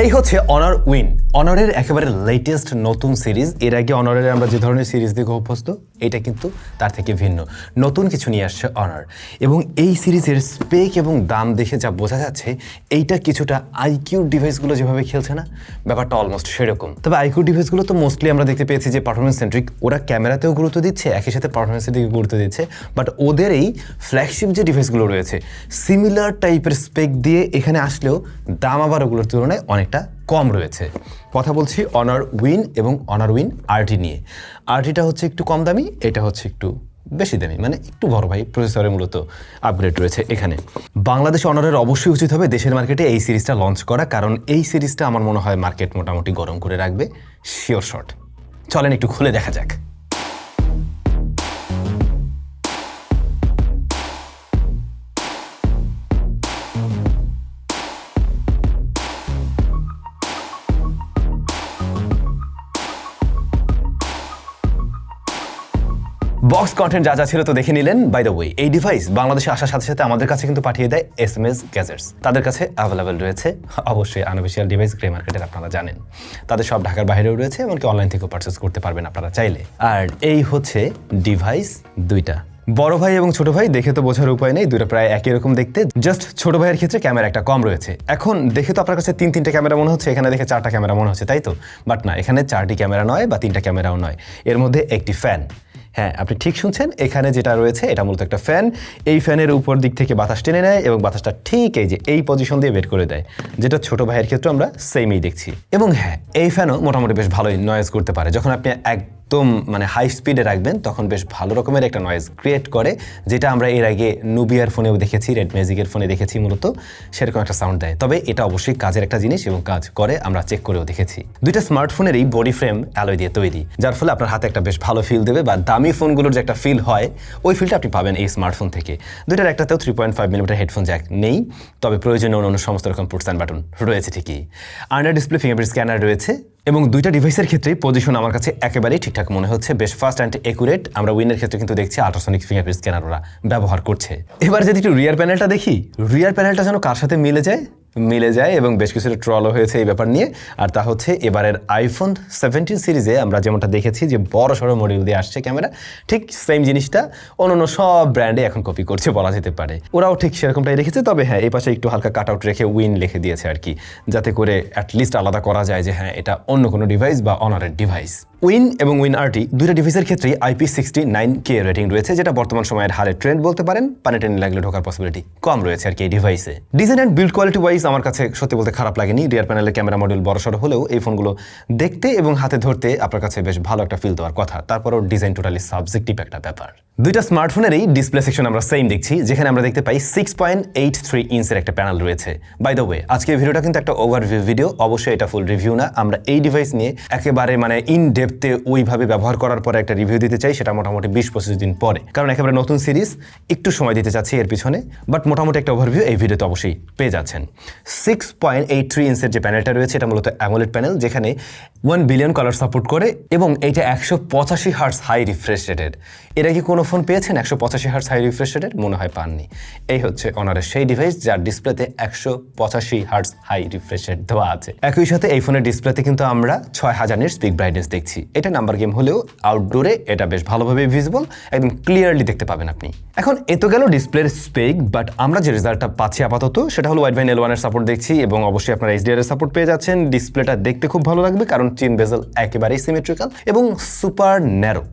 এই হচ্ছে honour win অনারের একেবারে লেটেস্ট নতুন সিরিজ এর আগে অনারের আমরা যে ধরনের সিরিজ দেখে অভ্যস্ত, এটা কিন্তু তার থেকে ভিন্ন। নতুন কিছু নিয়ে আসছে অনার। এবং এই সিরিজের স্পেক এবং দাম দেখে যা বোঝা যাচ্ছে, এইটা কিছুটা আইকিউ ডিভাইসগুলো যেভাবে খেলছে না, ব্যাপারটা অলমোস্ট সেরকম। তবে আইকিউ ডিভাইসগুলো তো মোস্টলি আমরা দেখতে পেয়েছি যে পারফরমেন্স সেন্ট্রিক ওরা ক্যামেরাতেও গুরুত্ব দিচ্ছে, একই সাথে পারফরমেন্সের দিকে গুরুত্ব দিচ্ছে। বাট ওদের এই ফ্ল্যাগশিপ যে ডিভাইসগুলো রয়েছে সিমিলার টাইপের স্পেক দিয়ে এখানে আসলেও দাম আবার ওগুলোর তুলনায় অনেকটা কম রয়েছে। কথা বলছি অনার উইন এবং অনার উইন আরটি নিয়ে। আরটিটা হচ্ছে একটু কম দামি, এটা হচ্ছে একটু বেশি দামি মানে একটু বড় ভাই প্রসেসরে মূলত আপগ্রেড রয়েছে এখানে। বাংলাদেশ অনারের অবশ্যই উচিত হবে দেশের মার্কেটে এই সিরিজটা লঞ্চ করা, কারণ এই সিরিজটা আমার মনে হয় মার্কেট মোটামুটি গরম করে রাখবে শিওর শর্ট চলেন একটু খুলে দেখা যাক। বক্স কন্টেন্ট যা যা ছিল তো দেখে নিলেন বাই দ্য ওয়ে এই ডিভাইস বাংলাদেশে আসার সাথে সাথে আমাদের কাছে কিন্তু পাঠিয়ে দেয় এস এম এস গ্যাজেটস তাদের কাছে অ্যাভেলেবেল রয়েছে, অবশ্যই আনঅফিসিয়াল ডিভাইস গ্রে মার্কেটের আপনারা জানেন। তাদের সব ঢাকার বাইরেও রয়েছে এমনকি অনলাইন থেকেও পারচেস করতে পারবেন আপনারা চাইলে। আর এই হচ্ছে ডিভাইস দুইটা। বড় ভাই এবং ছোট ভাই, দেখে তো বোঝার উপায় নেই দুটো প্রায় একই রকম দেখতে। জাস্ট ছোট ভাইয়ের ক্ষেত্রে ক্যামেরা একটা কম রয়েছে। এখন দেখে তো আপনার কাছে তিন, তিনটে ক্যামেরা মনে হচ্ছে, এখানে দেখে চারটা ক্যামেরা মনে হচ্ছে, তাই তো? বাট না, এখানে চারটি ক্যামেরা নয় বা তিনটা ক্যামেরাও নয়। এর মধ্যে একটি ফ্যান হ্যাঁ আপনি ঠিক শুনছেন, এখানে যেটা রয়েছে, এটা মূলত একটা ফ্যান এই ফ্যানের উপর দিক থেকে বাতাস টেনে নেয় এবং বাতাসটা ঠিক এই যে, এই পজিশন দিয়ে বের করে দেয়, যেটা ছোট ভাইয়ের ক্ষেত্রে আমরা সেমই দেখছি। এবং হ্যাঁ এই ফ্যানও মোটামুটি বেশ ভালোই নয়েজ করতে পারে। যখন আপনি একদম মানে হাই স্পিডে রাখবেন, তখন বেশ ভালো রকমের একটা নয়েজ ক্রিয়েট করে, যেটা আমরা এর আগে নুবিয়ার ফোনেও দেখেছি রেড ম্যাজিকের ফোনে দেখেছি মূলত, সেরকম একটা সাউন্ড দেয়। তবে এটা অবশ্যই কাজের একটা জিনিস এবং কাজ করে, আমরা চেক করেও দেখেছি। দুইটা স্মার্টফোনেরই বডি ফ্রেম অ্যালয় দিয়ে তৈরি, যার ফলে আপনার হাতে একটা বেশ ভালো ফিল দেবে বা দামি ফোনগুলোর যে একটা ফিল হয়, ওই ফিলটা আপনি পাবেন এই স্মার্টফোন থেকে। দুইটার একটাতেও three point five millimetre headphone jack নেই, তবে প্রয়োজনীয় অন্য সমস্ত রকম পুটস অ্যান্ড বাটন রয়েছে ঠিকই। আন্ডার ডিসপ্লে ফিঙ্গারপ্রিন্ট স্ক্যানার রয়েছে এবং দুইটা ডিভাইসের ক্ষেত্রেই পজিশন আমার কাছে একেবারেই ঠিকঠাক মনে হচ্ছে। বেশ ফাস্ট অ্যান্ড একুরেট আমরা উইনের ক্ষেত্রে কিন্তু দেখছি আল্ট্রাসনিক ফিঙ্গারপ্রিন্ট স্ক্যানার ওরা ব্যবহার করছে। এবার যদি একটু রিয়ার প্যানেলটা দেখি রিয়ার প্যানেলটা যেন কার সাথে মিলে যায়? মিলে যায় এবং বেশ কিছুটা ট্রলও হয়েছে এই ব্যাপার নিয়ে। আর তা হচ্ছে এবারের আইফোন সেভেন্টিন সিরিজে আমরা যেমনটা দেখেছি যে বড় সড়ো মডিউল দিয়ে আসছে ক্যামেরা ঠিক সেম জিনিসটা অন্য সব ব্র্যান্ডে এখন কপি করছে বলা যেতে পারে। ওরাও ঠিক সেরকমটাই রেখেছে, তবে হ্যাঁ এই পাশে একটু হালকা কাট আউট রেখে উইন লিখে দিয়েছে আর কি, যাতে করে অ্যাটলিস্ট আলাদা করা যায় যে হ্যাঁ এটা অন্য কোনো ডিভাইস বা অনারের ডিভাইস উইন এবং উইন আরটি দুইটা ডিভাইসের ক্ষেত্রেই IP sixty nine K rating রয়েছে, যেটা বর্তমান সময়ের হারে ট্রেন্ড বলতে পারেন। পানি টেনে লাগলে ঢোকার পসিবিলিটি কম রয়েছে আর কি এই ডিভাইসে design and build quality wise আমার কাছে সত্যি বলতে খারাপ লাগেনি। রিয়ার প্যানেলের ক্যামেরা মডেল বড়সড় হলেও এই ফোনগুলো দেখতে এবং হাতে ধরতে আপনার কাছে বেশ ভালো একটা ফিল দেওয়ার কথা। তারপরও ডিজাইন টোটালি সাবজেক্টিভ একটা ব্যাপার। দুইটা স্মার্টফোনেরই ডিসপ্লে সেকশন আমরা সেম দেখছি, যেখানে আমরা দেখতে পাই সিক্স পয়েন্ট এইট থ্রি ইঞ্চের একটা প্যানেল রয়েছে। বাই দ্য ওয়ে আজকে ভিডিওটা কিন্তু একটা ওভারভিউ ভিডিও অবশ্যই এটা ফুল রিভিউ না। আমরা এই ডিভাইস নিয়ে একেবারে মানে ইন ডেপথে ওইভাবে ব্যবহার করার পরে একটা রিভিউ দিতে চাই, সেটা মোটামুটি বিশ পঁচিশ দিন পরে। কারণ একেবারে নতুন সিরিজ একটু সময় দিতে চাচ্ছি এর পিছনে বাট মোটামুটি একটা ওভারভিউ এই ভিডিওতে অবশ্যই পেয়ে যাচ্ছেন। সিক্স পয়েন্ট এইট থ্রি ইঞ্চের যে প্যানেলটা রয়েছে, এটা মূলত অ্যামোলেড প্যানেল যেখানে ওয়ান বিলিয়ন কালার সাপোর্ট করে এবং এইটা একশো পঁচাশি হার্স হাই রিফ্রেশ রেটেড এর কি কোনো ফোন পেয়েছেন? একশো পঁচাশি হার্স হাই রিফ্রেশ রেটেড মনে হয় পাননি। এই হচ্ছে অনারের সেই ডিভাইস যার ডিসপ্লেতে একশো পঁচাশি হার্স হাই রিফ্রেশ রেট দেওয়া আছে। একই সাথে এই ফোনের ডিসপ্লেতে কিন্তু আমরা ছয় হাজারের স্পিক ব্রাইটনেস দেখছি। এটা নাম্বার গেম হলেও আউটডোরে এটা বেশ ভালোভাবে ভিজিবল একদম ক্লিয়ারলি দেখতে পাবেন আপনি। এখন এ তো গেল ডিসপ্লের স্পেক বাট আমরা যে রেজাল্টটা পাচ্ছি আপাতত, সেটা হলো ওয়াইড ভাইন এল ওয়ানের সাপোর্ট দেখছি এবং অবশ্যই আপনারা এইচডিআর এর সাপোর্ট পেয়ে যাচ্ছেন। ডিসপ্লেটা দেখতে খুব ভালো লাগবে কারণ চিন বেজেল একেবারেই সিমেট্রিক্যাল এবং সুপার ন্যারো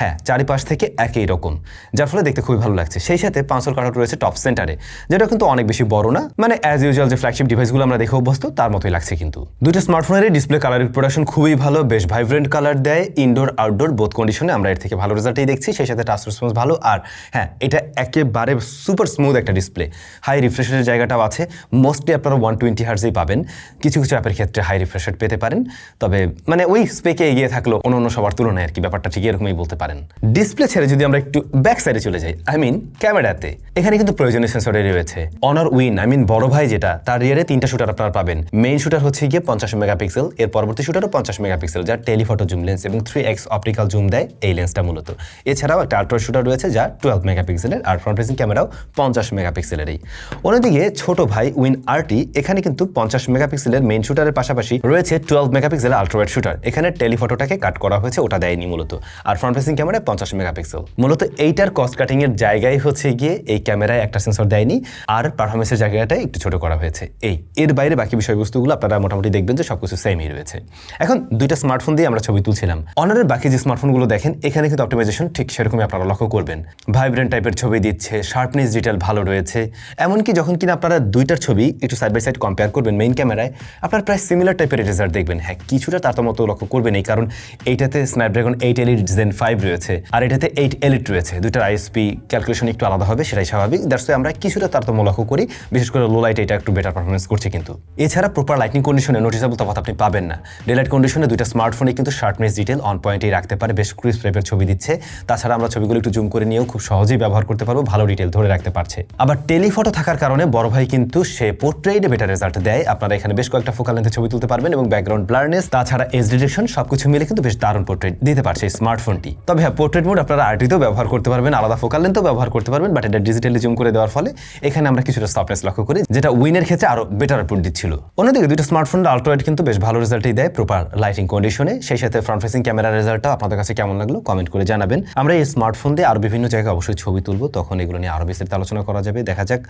হ্যাঁ চারিপাশ থেকে একই রকম, যার ফলে দেখতে খুবই ভালো লাগছে। সেই সাথে পাঁচশোর কাটাট রয়েছে টপ সেন্টারে যেটা কিন্তু অনেক বেশি বড় না। মানে অ্যাজ ইউজুয়াল যে ফ্ল্যাগশিপ ডিভাইসগুলো আমরা দেখে অভ্যস্ত, তার মতোই লাগছে কিন্তু। দুটো স্মার্টফোনেরই ডিসপ্লে কালার প্রোডাকশন খুবই ভালো, বেশ ভাইব্রেন্ট কালার দেয়। ইনডোর আউটডোর বোথ কন্ডিশনে আমরা এর থেকে ভালো রেজাল্টই দেখছি। সেই সাথে টাচ রেসপন্স ভালো। আর হ্যাঁ এটা একেবারে সুপার স্মুথ একটা ডিসপ্লে হাই রিফ্রেশের জায়গাটাও আছে। মোস্টলি আপনারা ওয়ান টোয়েন্টি হার্সেই পাবেন। কিছু কিছু অ্যাপের ক্ষেত্রে হাই রিফ্রেশ পেতে পারেন। তবে মানে ওই স্পেকে এগিয়ে থাকলেও অন্য অন্য সবার তুলনায় আর কি ব্যাপারটা ঠিক এরকমই বলতে পারেন। ডিসপ্লে ছেড়ে যদি আমরা একটু ব্যাক সাইডে চলে যাই আই মিন ক্যামেরাতে এখানে কিন্তু প্রয়োজনীয় সেন্সরের রয়েছে। অনার উইন আই মিন বড় ভাই যেটা, তার রিয়ারে তিনটা শুটার আপনারা পাবেন। মেইন শুটার হচ্ছে গিয়ে পঞ্চাশ মেগাপিক্সেল এর পরবর্তী শুটারও পঞ্চাশ মেগাপিক্সেল যা টেলিফটো জুম লেন্স এবং থ্রি এক্স অপটিক্যাল জুম দেয় এই লেন্সটা মূলত। এছাড়াও একটা আল্ট্রা শুটার রয়েছে, যা টুয়েলভ মেগাপিক্সেলের আর ফ্রন্ট ফেসিং ক্যামেরাও পঞ্চাশ মেগাপিক্সেলেরই অন্যদিকে ছোট ভাই উইন আর্ট আরটি এখানে কিন্তু পঞ্চাশ মেগাপিক্সেলের মেইন শুটারের পাশাপাশি রয়েছে টুয়েলভ মেগাপিক্সেলের আলট্রাওয়াইড শুটার এখানে টেলিফটোটাকে কাট করা হয়েছে ওটা দেয়নি মূলত আর ফ্রন্ট ফেসিং ক্যামেরায় পঞ্চাশ মেগাপিক্সেল মূলত এইটার কস্ট কাটিং এর জায়গায় হচ্ছে গিয়ে এই ক্যামেরায় একটা সেন্সর দেয়নি আর পারফরমেন্সের জায়গাটা একটু ছোট করা হয়েছে এই এর বাইরে বাকি বিষয়বস্তুগুলো আপনারা মোটামুটি দেখবেন যে সবকিছু সেমই রয়েছে এখন দুইটা স্মার্টফোন দিয়ে আমরা ছবি তুলছিলাম অনারের বাকি যে স্মার্টফোনগুলো দেখেন এখানে কিন্তু অপটিমাইজেশন ঠিক সেরকমই আপনারা লক্ষ্য করবেন ভাইব্রেন্ট টাইপের ছবি দিচ্ছে শার্পনেস ডিটেল ভালো রয়েছে এমনকি যখন কিনা আপনারা দুইটার ছবি একটু সাইড বাই সাইড কম্পেয়ার করবেন মেইন ক্যামেরায় আপনার প্রায় সিমিলার টাইপের রেজাল্ট দেখবেন। হ্যাঁ কিছুটা তারতম্য লক্ষ্য করবেন এই কারণ এইটাতে Snapdragon eight Elite Gen five রয়েছে আর এটাতে এইট এলিট রয়েছে। দুইটার আইএসপি ক্যালকুলেশন একটু আলাদা হবে, সেটাই স্বাভাবিক। দ্যাটস আমরা কিছুটা তারতম্য লক্ষ্য করি। বিশেষ করে লো লাইট এটা একটু বেটার পারফরমেন্স করছে কিন্তু। এছাড়া প্রপার লাইটিং কন্ডিশনে নোটিসেবল তফাৎ আপনি পাবেন না। ডেলাইট কন্ডিশনে দুইটা স্মার্টফোনে কিন্তু শার্পনেস ডিটেল অন পয়েন্টেই রাখতে পারে, বেশ ক্রিস টাইপের ছবি দিচ্ছে। তাছাড়া আমরা ছবিগুলো একটু জুম করে নিয়েও খুব সহজেই ব্যবহার করতে পারব, ভালো ডিটেল ধরে রাখতে পারছে। আবার টেলিফটো থাকার কারণে বড় ভাই কিন্তু সে পোর্ট্রেটে বেটার রেজাল্ট দেয়। আপনারা এখানে বেশ কয়েকটা ফোকাল লেন্থে ছবি তুলতে পারবেন এবং ব্যাকগ্রাউন্ড ব্লারনেস তাছাড়া এজ ডিরেকশন সবকিছু মিলে কিন্তু বেশ দারুণ পোর্ট্রেট দিতে পারছে এই স্মার্টফোনটি তবে হ্যাঁ পোর্ট্রেট মোড আপনারা আরটিতেও ব্যবহার করতে পারবেন, আলাদা ফোকাল লেন্থও ব্যবহার করতে পারবেন বাট এটা ডিজিটালি জুম করে দেওয়ার ফলে এখানে আমরা কিছুটা সফটনেস লক্ষ্য করি, যেটা উইনের ক্ষেত্রে আরও বেটার আউটপুট দিচ্ছিল। অন্যদিকে দুইটা স্মার্টফোন আল্ট্রাওয়েড কিন্তু বেশ ভালো রেজাল্টই দেয় প্রপার লাইটিং কন্ডিশনে সেই সাথে ফ্রন্ট ফেসিং ক্যামেরার রেজাল্টটা আপনাদের কাছে কেমন লাগল কমেন্ট করে জানাবেন। আমরা এই স্মার্টফোন দিয়ে আরও বিভিন্ন জায়গায় অবশ্যই ছবি তুলবো, তখন এগুলো নিয়ে আরও বিস্তারিত আলোচনা করা যাবে। দেখা যাক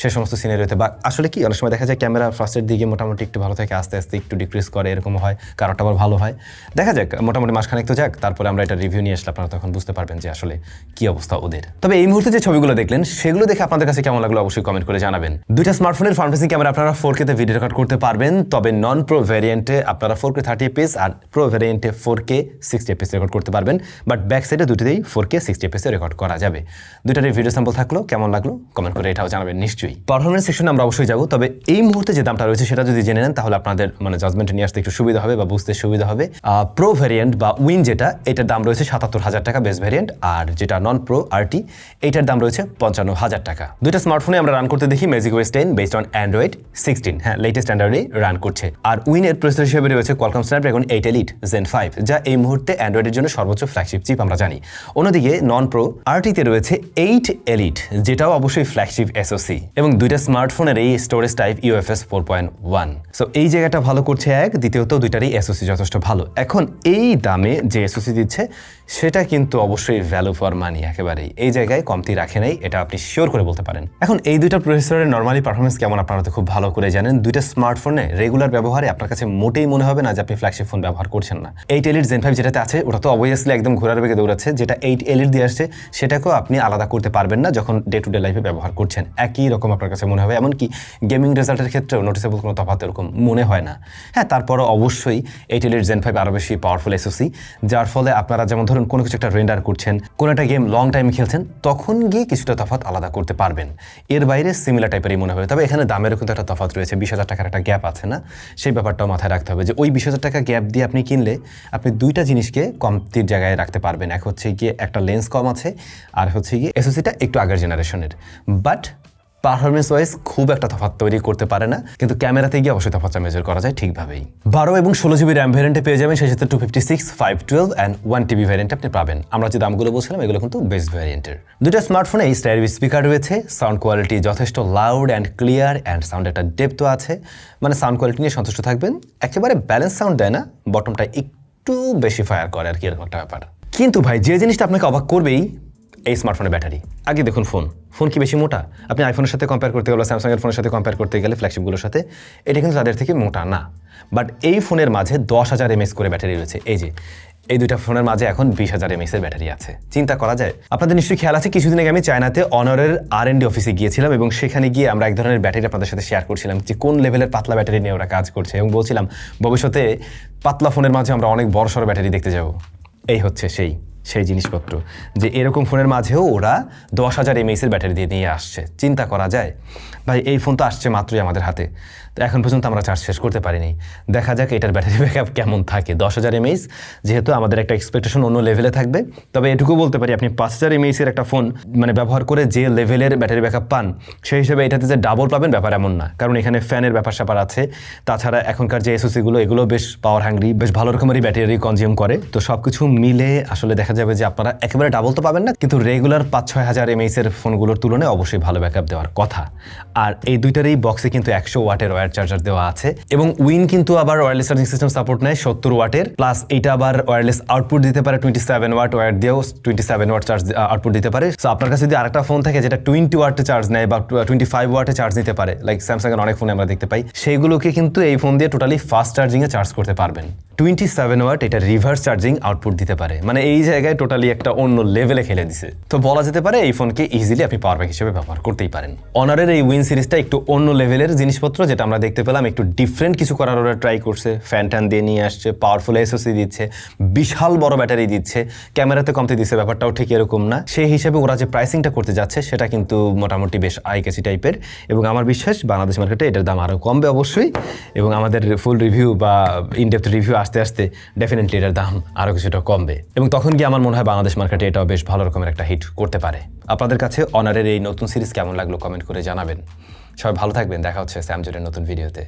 সে সমস্ত সিনারিওতে বা আসলে কি অনেক সময় দেখা যায় ক্যামেরা ফার্স্টের দিকে মোটামুটি একটু ভালো থাকে, আস্তে আস্তে একটু ডিক্রিজ করে এরকম হয় কারোটা আবার ভালো হয়। দেখা যাক, মোটামুটি মাসখানেক তো যাক, তারপরে আমরা এটা রিভিউ নিয়ে আসলে আপনারা তখন বুঝতে পারবেন যে আসলে কি অবস্থা ওদের। তবে এই মুহূর্তে যে ছবিগুলো দেখলেন, সেগুলো দেখে আপনাদের কাছে কেমন লাগল অবশ্যই কমেন্ট করে জানাবেন। দুইটা স্মার্টফোনের ফ্রন্ট ফেসিং ক্যামেরা আপনারা ফোর কেতে ভিডিও রেকর্ড করতে পারবেন, তবে নন প্রো ভ্যারিয়েন্টে আপনারা ফোর কে থার্টি এপিস আর pro ভ্যারিয়েন্টে four K sixty FPS record করতে পারবেন বাট ব্যাক সাইডে দুটোতেই ফোর কে সিক্সটি এপিসে রেকর্ড করা যাবে। দুইটার ভিডিও স্যাম্পল থাকল, কেমন লাগল? কমেন্ট করে এটাও জানাবেন নিশ্চয়ই। পারফরমেন্স সেকশনে আমরা অবশ্যই যাব, তবে এই মুহূর্তে যে দামটা রয়েছে সেটা যদি জেনে নেন, তাহলে আপনাদের মানে জাজমেন্টে নিয়ে আসতে একটু সুবিধা হবে বা বুঝতে সুবিধা হবে। প্রো ভ্যারিয়েন্ট বা উইন যেটা, এটার দাম রয়েছে সাতাত্তর হাজার টাকা বেস ভ্যারিয়েন্ট আর যেটা নন প্রো আরটি এটার দাম রয়েছে পঞ্চান্ন হাজার টাকা। দুইটা স্মার্টফোনে আমরা রান করতে দেখি Magic OS ten based on Android sixteen হ্যাঁ লেটেস্ট স্ট্যান্ডার্ডে রান করছে। আর উইনের প্রসেসর হিসেবে রয়েছে Qualcomm Snapdragon eight Elite Gen five যা এই মুহূর্তে অ্যান্ড্রয়েডের জন্য সর্বোচ্চ ফ্ল্যাগশিপ চিপ আমরা জানি। অন্যদিকে নন প্রো আরটিতে রয়েছে এইট এলিট যেটাও অবশ্যই ফ্ল্যাগশিপ এসওসি এবং দুইটা স্মার্টফোনের এই storage type UFS four point one so এই জায়গাটা ভালো করছে এক, দ্বিতীয়ত দুইটারই এসওসি যথেষ্ট ভালো। এখন এই দামে যে এসওসি দিচ্ছে, সেটা কিন্তু অবশ্যই ভ্যালু ফর মানি একেবারেই। এই জায়গায় কমতি রাখে নাই, এটা আপনি শিওর করে বলতে পারেন। এখন এই দুইটা প্রসেসরের নর্মালি পারফরমেন্স কেমন আপনারা তো খুব ভালো করে জানেন। দুইটা স্মার্টফোনে রেগুলার ব্যবহারে আপনার কাছে মোটেই মনে হবে না যে আপনি ফ্ল্যাগশিপ ফোন ব্যবহার করছেন না। এইট এলিট জেন ফাইভ যেটাতে আছে, ওটা তো অবভিয়াসলি একদম ঘোরার বেগে দৌড়াচ্ছে। যেটা এইট এলিট দিয়ে আসছে, সেটাকেও আপনি আলাদা করতে পারবেন না যখন ডে টু ডে লাইফে ব্যবহার করছেন। একই রকম আপনার কাছে মনে হবে। এমনকি গেমিং রেজাল্টের ক্ষেত্রেও নোটিসেবল কোনো তফাৎ এরকম মনে হয় না। হ্যাঁ তারপরও অবশ্যই এইট এলিট জেন ফাইভ আরও বেশি পাওয়ারফুল এসওসি যার ফলে আপনারা যেমন ধরুন কোনো কিছু একটা রেন্ডার করছেন, কোনো একটা গেম লং টাইম খেলছেন, তখন গিয়ে কিছুটা তফাৎ আলাদা করতে পারবেন। এর বাইরে সিমিলার টাইপেরই মনে হবে। তবে এখানে দামেরও কিন্তু একটা তফাৎ রয়েছে, বিশ হাজার টাকার একটা গ্যাপ আছে না? সেই ব্যাপারটাও মাথায় রাখতে হবে যে ওই বিশ হাজার টাকা গ্যাপ দিয়ে আপনি কিনলে আপনি দুইটা জিনিসকে কমতির জায়গায় রাখতে পারবেন। এক হচ্ছে গিয়ে একটা লেন্স কম আছে, আর হচ্ছে গিয়ে এসওসিটা একটু আগের জেনারেশনের বাট পারফরমেন্স ওয়াইজ খুব একটা তফাৎ তৈরি করতে পারে না, কিন্তু ক্যামেরাতে গিয়ে অবশ্যই তফাৎটা মেজার করা যায় ঠিকভাবেই। বারো এবং ষোলো জিবি র্যাম ভ্যারিয়েন্টে পেয়ে যাবেন, সেই two fifty six five twelve and one TB variant আপনি পাবেন। আমরা যে দামগুলো বলছিলাম, এগুলো কিন্তু বেস্ট ভ্যারিয়েন্টের দুটো স্মার্টফোনে এই স্টাইল স্পিকার রয়েছে সাউন্ড কোয়ালিটি যথেষ্ট loud and clear and sound একটা ডেপথও আছে। মানে সাউন্ড কোয়ালিটি নিয়ে সন্তুষ্ট থাকবেন, একেবারে ব্যালেন্স সাউন্ড দেয় না বটমটা একটু বেশি ফায়ার করে আর কি, এরকম একটা ব্যাপার। কিন্তু ভাই, যে জিনিসটা আপনাকে অবাক করবেই এই স্মার্টফোনের ব্যাটারি। আগে দেখুন ফোন ফোন কি বেশি মোটা? আপনি আইফোনের সাথে কম্পেয়ার করতে গেলে স্যামসাংয়ের ফোনের সাথে কম্পেয়ার করতে গেলে ফ্ল্যাগশিপগুলোর সাথে, এটা কিন্তু তাদের থেকে মোটা না। বাট এই ফোনের মাঝে দশ হাজার এমএস করে ব্যাটারি রয়েছে। এই যে, এই দুইটা ফোনের মাঝে এখন বিশ হাজার এমএস এর ব্যাটারি আছে। চিন্তা করা যায়। আপনাদের নিশ্চয়ই খেয়াল আছে, কিছুদিন আগে আমি চায়নাতে অনারের আর এন ডি অফিসে গিয়েছিলাম এবং সেখানে গিয়ে আমরা এক ধরনের ব্যাটারি আপনাদের সাথে শেয়ার করছিলাম যে কোন লেভেলের পাতলা ব্যাটারি নিয়ে ওরা কাজ করছে এবং বলছিলাম, ভবিষ্যতে পাতলা ফোনের মাঝে আমরা অনেক বড় সড়ো ব্যাটারি দেখতে যাব। এই হচ্ছে সেই। সেই জিনিসপত্র। যে এরকম ফোনের মাঝেও ওরা দশ হাজার এমএসের ব্যাটারি দিয়ে নিয়ে আসছে। চিন্তা করা যায়। ভাই, এই ফোন তো আসছে মাত্রই আমাদের হাতে। তো এখন পর্যন্ত আমরা চার্জ শেষ করতে পারিনি। দেখা যাক এটার ব্যাটারি ব্যাকআপ কেমন থাকে। দশ হাজার এমএইচ যেহেতু আমাদের একটা এক্সপেকটেশন অন্য লেভেলে থাকবে। তবে এটুকু বলতে পারি, আপনি পাঁচ হাজার এমএইচের একটা ফোন মানে ব্যবহার করে যে লেভেলের ব্যাটারি ব্যাকআপ পান, সেই হিসেবে এটাতে যে ডাবল পাবেন ব্যাপার এমন না। কারণ এখানে ফ্যানের ব্যাপার স্যাপার আছে। তাছাড়া এখনকার যে এসওসিগুলো এগুলো বেশ পাওয়ার হ্যাংরি বেশ ভালো রকমেরই ব্যাটারি কনজিউম করে। তো সব কিছু মিলে আসলে দেখা যাবে যে আপনারা একেবারে ডাবল তো পাবেন না, কিন্তু রেগুলার পাঁচ ছয় হাজার এমএইচ এর ফোনগুলোর তুলনায় অবশ্যই ভালো ব্যাকআপ দেওয়ার কথা। আর এই দুইটারই বক্সে কিন্তু একশো ওয়াটের ওয়্যার চার্জার দেওয়া আছে। এবং উইন কিন্তু আবার ওয়্যারলেস চার্জিং সিস্টেম সাপোর্ট নেয় সত্তর ওয়াটের। প্লাস এটা আবার ওয়্যারলেস আউটপুট দিতে পারে টোয়েন্টি সেভেন ওয়াট ওয়্যার দিয়েও twenty seven watt charge output দিতে পারে। সো আপনার কাছে যদি আরেকটা ফোন থাকে যেটা টোয়েন্টি ওয়াটে চার্জ নেয় বা টোয়েন্টি ফাইভ ওয়াটে চার্জ নিতে পারে লাইক স্যামসাং এর অনেক ফোনে আমরা দেখতে পাই সেইগুলোকে কিন্তু এই ফোন দিয়ে টোটালি ফাস্ট চার্জিংয়ে চার্জ করতে পারবেন। টোয়েন্টি সেভেন ওয়াট এটা রিভার্স চার্জিং আউটপুট দিতে পারে। মানে এই জায়গায় টোটালি একটা অন্য লেভেলে খেলে দিছে। তো বলা যেতে পারে এই ফোনকে ইজিলি আপনি পাওয়ার ব্যাংক হিসেবে ব্যবহার করতেই পারেন। অনারের এই উইন সিরিজটা একটু অন্য লেভেলের জিনিসপত্র যেটা আমরা দেখতে পেলাম একটু ডিফারেন্ট কিছু করার ওরা ট্রাই করছে। ফ্যান ট্যান দিয়ে নিয়ে আসছে পাওয়ারফুল এসওসি দিচ্ছে, বিশাল বড় ব্যাটারি দিচ্ছে। ক্যামেরাতে কমতে দিচ্ছে, ব্যাপারটাও ঠিক এরকম না। সেই হিসেবে ওরা যে প্রাইসিংটা করতে যাচ্ছে, সেটা কিন্তু মোটামুটি বেশ আইকাছি টাইপের এবং আমার বিশ্বাস বাংলাদেশ মার্কেটে এটার দাম আরও কমবে অবশ্যই। এবং আমাদের ফুল রিভিউ বা ইনডেপথ রিভিউ আসতে আসতে ডেফিনেটলি এটার দাম আরও কিছুটা কমবে। এবং তখন গিয়ে আমার মনে হয় বাংলাদেশ মার্কেটে এটাও বেশ ভালো রকমের একটা হিট করতে পারে। আপনাদের কাছে অনারের এই নতুন সিরিজ কেমন লাগল কমেন্ট করে জানাবেন। সবাই ভালো থাকবেন দেখা হচ্ছে স্যামজুরের নতুন ভিডিওতে